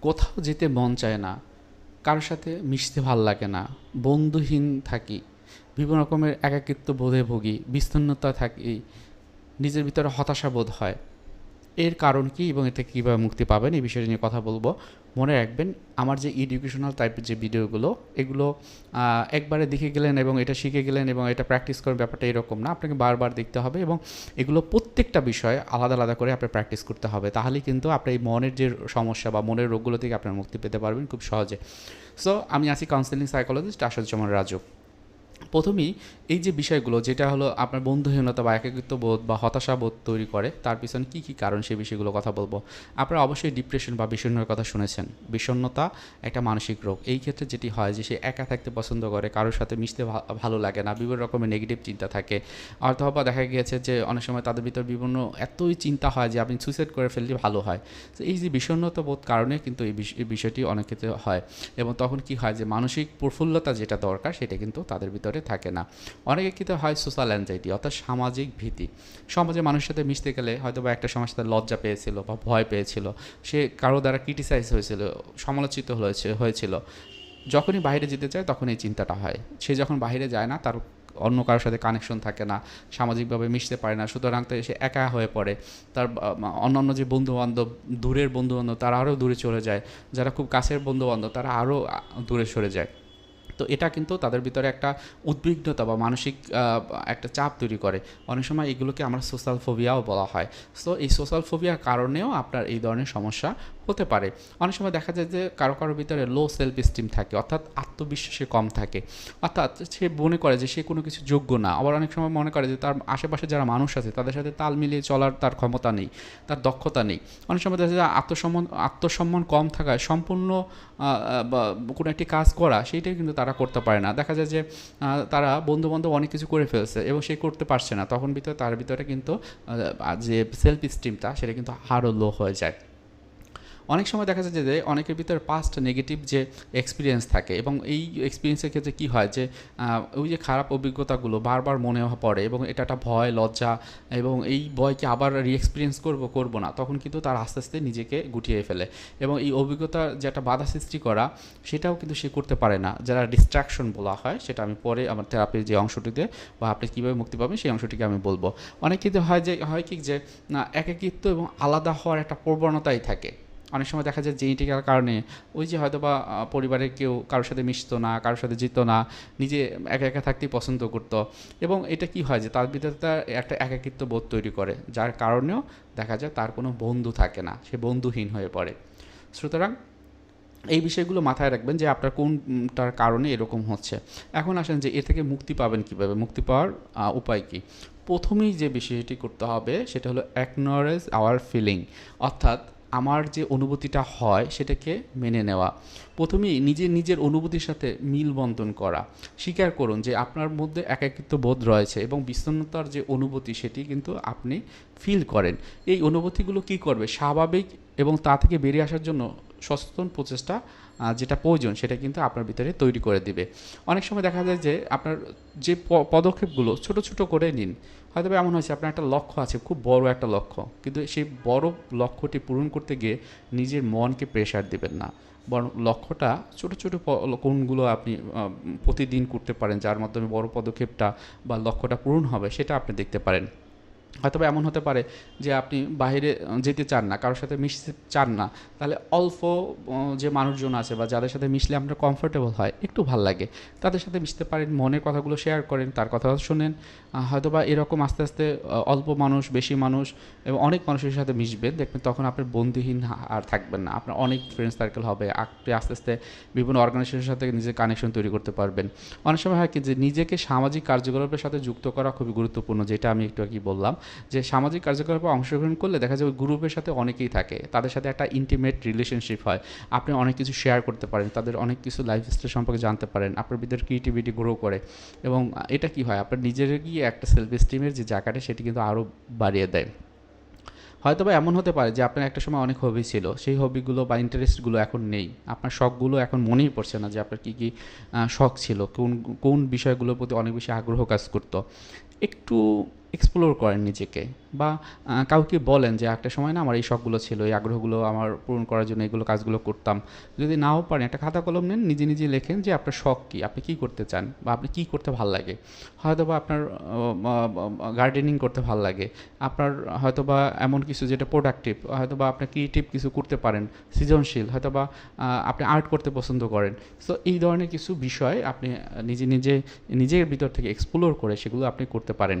কোথাও যেতে মন চায় না কারোর সাথে মিশতে ভালো লাগে না, বন্ধুহীন থাকি, বিভিন্ন রকমের একাকিত্ব বোধে ভুগি বিচ্ছিন্নতা থাকি, নিজের ভিতরে হতাশা বোধ হয়। এর কারণ কি এবং এতে কীভাবে মুক্তি পাবেন এই বিষয়টি নিয়ে কথা বলব। মনে রাখবেন, আমার যে এডুকেশনাল টাইপের যে ভিডিওগুলো এগুলো একবারে দেখে গেলেন এবং এটা শিখে গেলেন এবং এটা প্র্যাকটিস করার ব্যাপারটা এরকম না। আপনাকে বারবার দেখতে হবে এবং এগুলো প্রত্যেকটা বিষয় আলাদা আলাদা করে আপনার প্র্যাকটিস করতে হবে। তাহলেই কিন্তু আপনার এই মনের যে সমস্যা বা মনের রোগগুলো থেকে আপনার মুক্তি পেতে পারবেন খুব সহজে। সো আমি আছি কাউন্সেলিং সাইকোলজিস্ট আসাদুজ্জামান রাজু। প্রথমেই এই যে বিষয়গুলো, যেটা হলো আপনার বন্ধুহীনতা বা একাকিত্ব বোধ বা হতাশা বোধ তৈরি করে, তার পিছনে কী কী কারণ সেই বিষয়গুলো কথা বলব? আপনারা অবশ্যই ডিপ্রেশন বা বিষণ্ণের কথা শুনেছেন। বিষণ্ণতা একটা মানসিক রোগ। এই ক্ষেত্রে যেটি হয় যে সে একা থাকতে পছন্দ করে, কারোর সাথে মিশতে ভালো লাগে না, বিভিন্ন রকমের নেগেটিভ চিন্তা থাকে। অথবা দেখা গিয়েছে যে অনেক সময় তাদের ভিতর বিভিন্ন এতই চিন্তা হয় যে আপনি সুইসাইড করে ফেললে ভালো হয়। তো এই যে বিষণ্ণতা বোধ কারণে কিন্তু এই বিষয়টি অনেক ক্ষেত্রে হয়। এবং তখন কি হয় যে মানসিক প্রফুল্লতা যেটা দরকার, সেটা কিন্তু তাদের ভিতরে থাকে না। অনেকে ক্ষেত্রে হয় সোশ্যাল অ্যাংজাইটি অর্থাৎ সামাজিক ভীতি। সমাজে মানুষের সাথে মিশতে গেলে হয়তো বা একটা সময় সাথে লজ্জা পেয়েছিল বা ভয় পেয়েছিল। সে কারও দ্বারা ক্রিটিসাইজ হয়েছিল, সমালোচিত হয়েছে, হয়েছিল। যখনই বাইরে যেতে চায় তখন এই চিন্তাটা হয়। সে যখন বাইরে যায় না, তার অন্য কারোর সাথে কানেকশন থাকে না, সামাজিকভাবে মিশতে পারে না। সুতরাং তো সে একা হয়ে পড়ে। তার অন্যান্য যে বন্ধুবান্ধব, দূরের বন্ধুবান্ধব, তারা আরও দূরে চলে যায়। যারা খুব কাছের বন্ধুবান্ধব, তারা আরও দূরে সরে যায়। তো এটা কিন্তু তাদের ভিতরে একটা উদ্বিগ্নতা বা মানসিক একটা চাপ তৈরি করে। অনেক সময় এগুলোকে আমরা সোশ্যাল ফোবিয়াও বলা হয়। সো এই সোশ্যাল ফোবিয়ার কারণেও আপনার এই ধরনের সমস্যা হতে পারে। অনেক সময় দেখা যায় যে কারও কারও ভিতরে লো সেলফ স্টিম থাকে, অর্থাৎ আত্মবিশ্বাসে কম থাকে। অর্থাৎ সে মনে করে যে সে কোনো কিছু যোগ্য না। আবার অনেক সময় মনে করে যে তার আশেপাশে যারা মানুষ আছে, তাদের সাথে তাল মিলিয়ে চলার তার ক্ষমতা নেই, তার দক্ষতা নেই। অনেক সময় দেখা যায় আত্মসম্মান আত্মসম্মান কম থাকায় সম্পূর্ণ কোনো একটি কাজ করা, সেইটাই কিন্তু তারা করতে পারে না। দেখা যায় যে তারা বন্ধু বান্ধব অনেক কিছু করে ফেলছে এবং সে করতে পারছে না। তখন ভিতরে, তার ভিতরে কিন্তু যে সেলফ স্টিমটা সেটা কিন্তু আরও লো হয়ে যায়। অনেক সময় দেখা যায় যে অনেকের ভিতরে পাস্ট নেগেটিভ যে এক্সপিরিয়েন্স থাকে এবং এই এক্সপিরিয়েন্সের ক্ষেত্রে কী হয় যে ওই যে খারাপ অভিজ্ঞতাগুলো বারবার মনে পড়ে এবং এটা একটা ভয়, লজ্জা এবং এই ভয়কে আবার রি এক্সপিরিয়েন্স করব করব না, তখন কিন্তু তার আস্তে আস্তে নিজেকে গুটিয়ে ফেলে এবং এই অভিজ্ঞতার যে একটা বাধা সৃষ্টি করা সেটাও কিন্তু সে করতে পারে না। যারা ডিস্ট্রাকশন বলা হয় সেটা আমি পরে আমার থেরাপির যে অংশটিতে বা আপনি কীভাবে মুক্তি পাবেন সেই অংশটিকে আমি বলব। অনেক ক্ষেত্রে হয় যে, হয় কি যে একাকিত্ব এবং আলাদা হওয়ার একটা প্রবণতাই থাকে। অনেক সময় দেখা যায় জেনেটিকার কারণে ওই যে হয়তো বা পরিবারের কেউ কারোর সাথে মিশতো না, কারোর সাথে যেত না, নিজে একা একা থাকতেই পছন্দ করতো। এবং এটা কি হয় যে তার ভিতরে তার একটা একাকিত্ব বোধ তৈরি করে, যার কারণেও দেখা যায় তার কোনো বন্ধু থাকে না, সে বন্ধুহীন হয়ে পড়ে। সুতরাং এই বিষয়গুলো মাথায় রাখবেন যে আপনার কোনটার কারণে এরকম হচ্ছে। এখন আসেন যে এ থেকে মুক্তি পাবেন কীভাবে? মুক্তি পাওয়ার উপায় কি? প্রথমেই যে বিষয়টি করতে হবে সেটা হলো অ্যাকনরেজ আওয়ার ফিলিং অর্থাৎ আমার যে অনুভূতিটা হয় সেটাকে মেনে নেওয়া। প্রথমে নিজে নিজের অনুভূতির সাথে মিল বন্টন করা। স্বীকার করুন যে আপনার মধ্যে একাকিত্ব বোধ রয়েছে এবং বিষণ্ণতার যে অনুভূতি সেটি কিন্তু আপনি ফিল করেন। এই অনুভূতিগুলো কি করবে? স্বাভাবিক এবং তা থেকে বেরিয়ে আসার জন্য সচেতন প্রচেষ্টা যেটা প্রয়োজন, সেটা কিন্তু আপনার ভিতরে তৈরি করে দিবে। অনেক সময় দেখা যায় যে, আপনার যে পদক্ষেপগুলো ছোট ছোট করে নিন। হয়তো এমন হয়েছে, আপনার একটা লক্ষ্য আছে, খুব বড় একটা লক্ষ্য। কিন্তু সেই বড় লক্ষ্যটি পূরণ করতে গিয়ে নিজের মনকে প্রেশার দেবেন না। বরং লক্ষ্যটা ছোট ছোট কোনগুলো আপনি প্রতিদিন করতে পারেন, যার মাধ্যমে বড় পদক্ষেপটা বা লক্ষ্যটা পূরণ হবে, সেটা আপনি দেখতে পারেন। হয়তো এমন হতে পারে যে আপনি আহ, যেতে চান না কারোর সাথে মিশতে চান না তাহলে অল্প যে মানুষজন আছে বা যাদের সাথে মিশলে আপনার কমফোর্টেবল হয় একটু ভালো লাগে। তাদের সাথে মিশতে পারেন মনের কথাগুলো শেয়ার করেন তার কথা শোনেন। আহ, হয়তো বা এরকম আস্তে আস্তে অল্প মানুষ বেশি মানুষ এবং অনেক মানুষের সাথে মিশবেন দেখবেন তখন আপনার বন্ধুহীন আর থাকবেন না। আপনার অনেক ফ্রেন্ড সার্কেল হবে আপনি আস্তে আস্তে বিভিন্ন অর্গানাইজেশনের সাথে নিজের কানেকশন তৈরি করতে পারবেন। অনেক সময় হয় কি যে নিজেকে সামাজিক কার্যকলাপের সাথে যুক্ত করা খুবই গুরুত্বপূর্ণ যেটা আমি একটু আর কি বললাম। যে সামাজিক কার্যকলাপে অংশগ্রহণ করলে দেখা যায় ওই গ্রুপের সাথে অনেকেই থাকে। তাদের সাথে একটা ইন্টিমেট রিলেশনশিপ হয়। আপনি অনেক কিছু শেয়ার করতে পারেন, তাদের অনেক কিছু লাইফ স্টাইল সম্পর্কে জানতে পারেন, আপনার ভিতরে ক্রিয়েটিভিটি গ্রো করে এবং এটা কি হয়? আপনার নিজের গিয়ে একটা সেলফ স্টিমের যে জায়গাটা, সেটি কিন্তু আরও বাড়িয়ে দেয়। হয়তো বা এমন হতে পারে যে আপনার একটা সময় অনেক হবি ছিল, সেই হবিগুলো বা ইন্টারেস্টগুলো এখন নেই। আপনার শখগুলো এখন মনেই পড়ছে না যে আপনার কী কী শখ ছিল, কোন কোন বিষয়গুলোর প্রতি অনেক বেশি আগ্রহ কাজ করতো। একটু এক্সপ্লোর করেন নিজেকে বা কাউকে বলেন যে একটা সময় না আমার এই শখগুলো ছিল, এই আগ্রহগুলো আমার পূরণ করার জন্য এগুলো কাজগুলো করতাম। যদি নাও পারেন, একটা খাতা কলম নেন, নিজে নিজে লেখেন যে আপনার শখ কী, আপনি কী করতে চান বা আপনি কী করতে ভালো লাগে। হয়তো বা আপনার গার্ডেনিং করতে ভালো লাগে, আপনার হয়তো বা এমন কিছু যেটা প্রোডাক্টিভ হয়তো বা আপনার ক্রিয়েটিভ কিছু করতে পারেন, সৃজনশীল হয়তো বা আপনি আর্ট করতে পছন্দ করেন। সো এই ধরনের কিছু বিষয় আপনি নিজে নিজে, নিজের ভিতর থেকে এক্সপ্লোর করে সেগুলো আপনি করতে পারেন।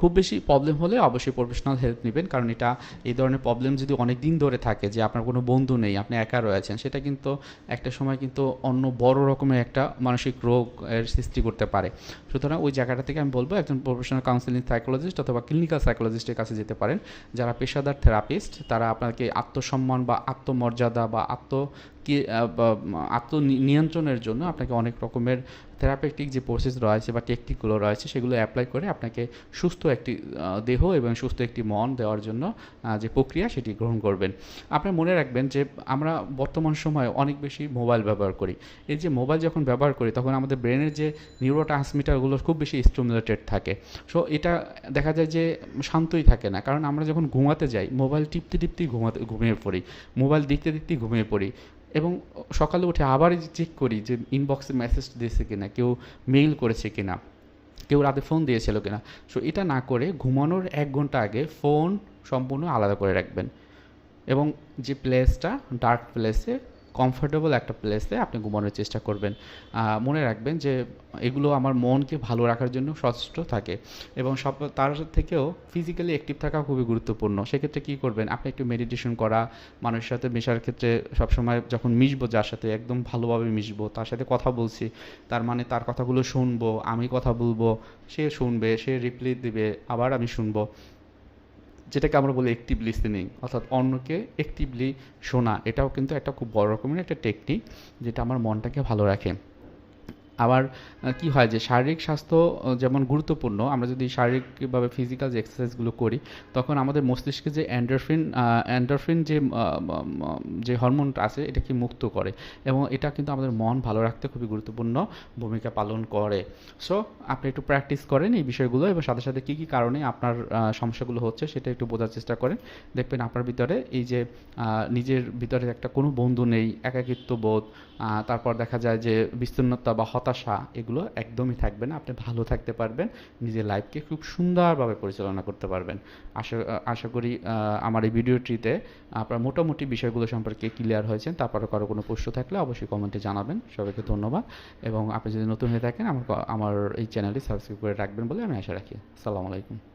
খুব বেশি প্রবলেম হলে অবশ্যই প্রফেশনাল হেল্প নেবেন। কারণ এটা, এই ধরনের প্রবলেম যদি অনেক দিন ধরে থাকে যে আপনার কোনো বন্ধু নেই, আপনি একা রয়েছেন, সেটা কিন্তু একটা সময় কিন্তু অন্য বড় রকমের একটা মানসিক রোগ এর সৃষ্টি করতে পারে। সুতরাং ওই জায়গাটা থেকে আমি বলব, একজন প্রফেশনাল কাউন্সিলিং সাইকোলজিস্ট অথবা ক্লিনিক্যাল সাইকোলজিস্টের কাছে যেতে পারেন। যারা পেশাদার থেরাপিস্ট তারা আপনাকে আত্মসম্মান বা আত্মমর্যাদা বা আত্ম কি আত্মনিয়ন্ত্রণের জন্য আপনাকে অনেক রকমের থেরাপেটিক যে প্রসেস রয়েছে বা টেকনিকগুলো রয়েছে, সেগুলো অ্যাপ্লাই করে আপনাকে সুস্থ একটি দেহ এবং সুস্থ একটি মন দেওয়ার জন্য যে প্রক্রিয়া সেটি গ্রহণ করবেন। আপনার মনে রাখবেন যে আমরা বর্তমান সময়ে অনেক বেশি মোবাইল ব্যবহার করি। এই যে মোবাইল যখন ব্যবহার করি, তখন আমাদের ব্রেনের যে নিউরো ট্রান্সমিটারগুলো খুব বেশি স্টিমুলেটেড থাকে। সো, এটা দেখা যায় যে শান্তই থাকে না। কারণ আমরা যখন ঘুমাতে যাই, মোবাইল টিপতে টিপতেই ঘুমাতে, ঘুমিয়ে পড়ি। মোবাইল দেখতে দেখতেই ঘুমিয়ে পড়ি। এবং সকালে উঠে আবার চেক করি যে ইনবক্সে মেসেজ দিয়েছে কিনা, কেউ মেইল করেছে কিনা। কেউ রাতে ফোন দিয়েছিল কিনা। সো এটা না করে ঘুমানোর এক ঘণ্টা আগে ফোন সম্পূর্ণ আলাদা করে রাখবেন। এবং যে প্লেসটা ডার্ক প্লেসে কমফোর্টেবল একটা প্লেসে আপনি ঘুমানোর চেষ্টা করবেন। মনে রাখবেন যে এগুলো আমার মনকে ভালো রাখার জন্য সচেষ্ট থাকে এবং সব, তার থেকেও ফিজিক্যালি অ্যাক্টিভ থাকা খুবই গুরুত্বপূর্ণ। সেক্ষেত্রে কী করবেন? আপনি একটু মেডিটেশন করা, মানুষের সাথে মেশার ক্ষেত্রে সবসময় যখন মিশবো যার সাথে একদম ভালোভাবে মিশবো, তার সাথে কথা বলছি, তার মানে তার কথাগুলো শুনব, আমি কথা বলব, সে শুনবে, সে রিপ্লাই দিবে, আবার আমি শুনব। যেটাকে আমরা বলি অ্যাক্টিভ লিসেনিং অর্থাৎ অন্যকে অ্যাক্টিভলি শোনা, এটাও কিন্তু একটা খুব বড় রকমের একটা টেকনিক যেটা আমার মনটাকে ভালো রাখে। আবার কি হয় যে শারীরিক স্বাস্থ্য যেমন গুরুত্বপূর্ণ, আমরা যদি শারীরিকভাবে ফিজিক্যাল যে এক্সারসাইজগুলো করি, তখন আমাদের মস্তিষ্কে যে অ্যান্ডোরফিন অ্যান্ডোরফিন যে যে হরমোনটা আছে, এটাকে মুক্ত করে। এবং এটা কিন্তু আমাদের মন ভালো রাখতে খুবই গুরুত্বপূর্ণ ভূমিকা পালন করে। সো আপনি একটু প্র্যাকটিস করেন এই বিষয়গুলো, এবং সাথে সাথে কী কী কারণে আপনার সমস্যাগুলো হচ্ছে সেটা একটু বোঝার চেষ্টা করেন। দেখবেন আপনার ভিতরে এই যে নিজের ভিতরে একটা কোনো বন্ধু নেই একাকিত্ব বোধ তারপর দেখা যায় যে বিস্তীর্ণতা বা হতাশা, এগুলো একদমই থাকবে না। আপনি ভালো থাকতে পারবেন, নিজের লাইফকে খুব সুন্দরভাবে পরিচালনা করতে পারবেন। আশা আশা করি আমার এই ভিডিওটিতে আপনার মোটামুটি বিষয়গুলো সম্পর্কে ক্লিয়ার হয়েছেন তারপরে কারও কোনো প্রশ্ন থাকলে অবশ্যই কমেন্টে জানাবেন। সবাইকে ধন্যবাদ। এবং আপনি যদি নতুন হয়ে থাকেন, আমার আমার এই চ্যানেলটি সাবস্ক্রাইব করে রাখবেন বলে আমি আশা রাখি। আসসালামু আলাইকুম।